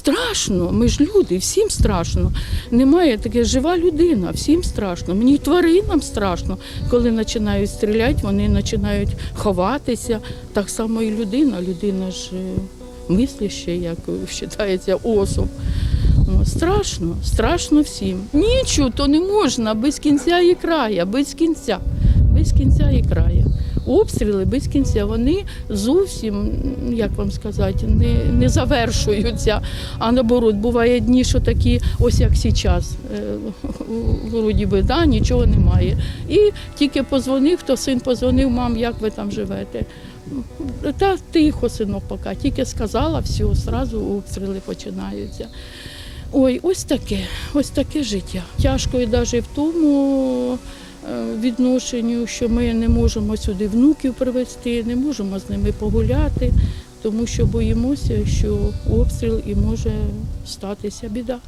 страшно, ми ж люди, всім страшно. Немає таке жива людина, всім страшно. Мені й тваринам страшно. Коли починають стріляти, вони починають ховатися. Так само і людина. Людина ж е, мисляща, як вважається, особ. Страшно, страшно всім. Нічого то не можна без кінця і края, без кінця, без кінця і края. Обстріли без кінця, вони зовсім, як вам сказати, не, не завершуються. А наоборот, буває дні, що такі, ось як зараз, вроді би, да, нічого немає. І тільки позвонив, хто син позвонив, мам, як ви там живете. Та тихо, синок, поки. Тільки сказала, все, одразу обстріли починаються. Ой, ось таке, ось таке життя. Тяжко і навіть в тому е, відношенню, що ми не можемо сюди внуків привезти, не можемо з ними погуляти, тому що боїмося, що обстріл і може статися біда.